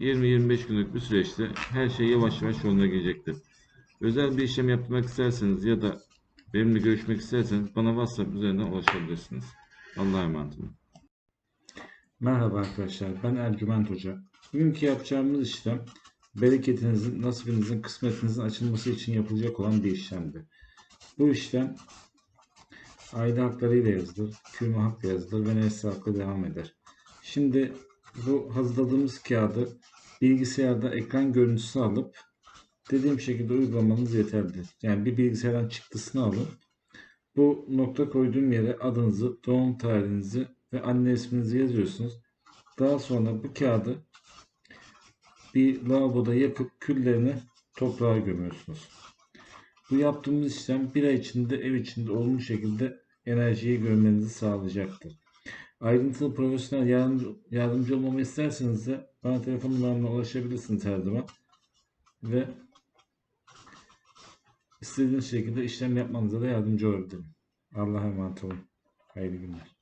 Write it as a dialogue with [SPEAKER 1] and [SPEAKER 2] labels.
[SPEAKER 1] 20-25 günlük bir süreçte her şey yavaş yavaş yoluna girecektir. Özel bir işlem yapmak isterseniz ya da benimle görüşmek isterseniz bana WhatsApp üzerinden ulaşabilirsiniz. Allah'a emanet olun.
[SPEAKER 2] Merhaba arkadaşlar, ben Ercüment Hoca. Bugünkü yapacağımız işlem bereketinizin, nasibinizin, kısmetinizin açılması için yapılacak olan bir işlemdir. Bu işlem aile haklarıyla yazılır, kürme hakla yazılır ve nesli hakla devam eder. Şimdi bu hazırladığımız kağıdı bilgisayarda ekran görüntüsü alıp dediğim şekilde uygulamanız yeterlidir. Yani bir bilgisayardan çıktısını alın. Bu nokta koyduğum yere adınızı, doğum tarihinizi ve anne isminizi yazıyorsunuz. Daha sonra bu kağıdı bir lavaboda yakıp küllerini toprağa gömüyorsunuz. Bu yaptığımız işlem bir ay içinde ev içinde olmuş şekilde enerjiyi görmenizi sağlayacaktır. Ayrıntılı profesyonel yardım, yardımcı olmamı isterseniz de bana telefon numaramla ulaşabilirsiniz her zaman. Ve istediğiniz şekilde işlem yapmanıza da yardımcı olabilirim. Allah'a emanet olun. Hayırlı günler.